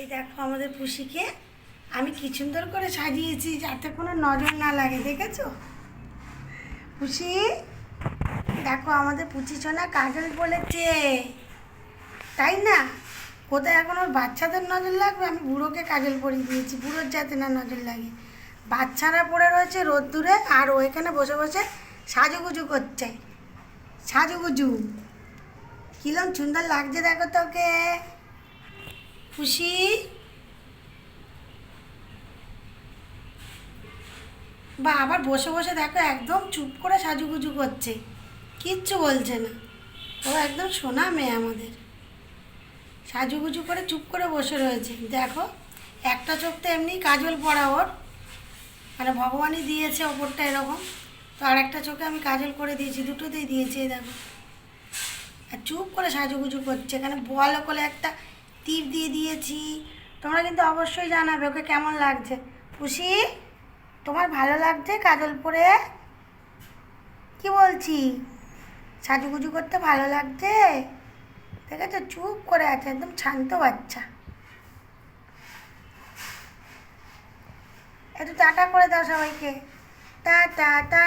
এই দেখো আমাদের পুষিকে। আমি কি সুন্দর করে সাজিয়েছি যাতে কোনো নজর না লাগে, দেখেছ? পুষি, দেখো আমাদের পুচি সোনা কাজল বলেছে। তাই না? কোথায় এখন ওর বাচ্চাদের নজর লাগবে? আমি বুড়োকে কাজল পরিয়ে দিয়েছি, বুড়োর যাতে না নজর লাগে। বাচ্চারা পড়ে রয়েছে রোদ্দুরে আর ও এখানে বসে বসে সাজুগুজু করছে। সাজুগুজু। কিরম সুন্দর লাগছে দেখো তোকে। খুশি? বা আবার বসে বসে দেখো একদম চুপ করে সাজুগুজু করছে। কিচ্ছু বলছে না। ও একদম সোনা মেয়ে আমাদের। সাজুগুজু করে চুপ করে বসে রয়েছে। দেখো, একটা চোখ তো এমনি কাজল পড়া ওর। মানে ভগবানই দিয়েছে ওপরটা এরকম। তো আর একটা চোখে আমি কাজল করে দিয়েছি, দুটোতেই দিয়েছি দেখো। আর চুপ করে সাজুগুজু করছে। এখানে বল করে একটা টিপ দিয়ে দিয়েছি। তোমরা কিন্তু অবশ্যই জানাবে ওকে কেমন লাগছে। খুশি? তোমার ভালো লাগছে কাজল পরে? কি বলছি? সাজুগুজু করতে ভালো লাগছে? দেখেছ? চুপ করে আছে, একদম শান্ত বাচ্চা। একটু টাটা করে দাও সবাইকে। টা টা টা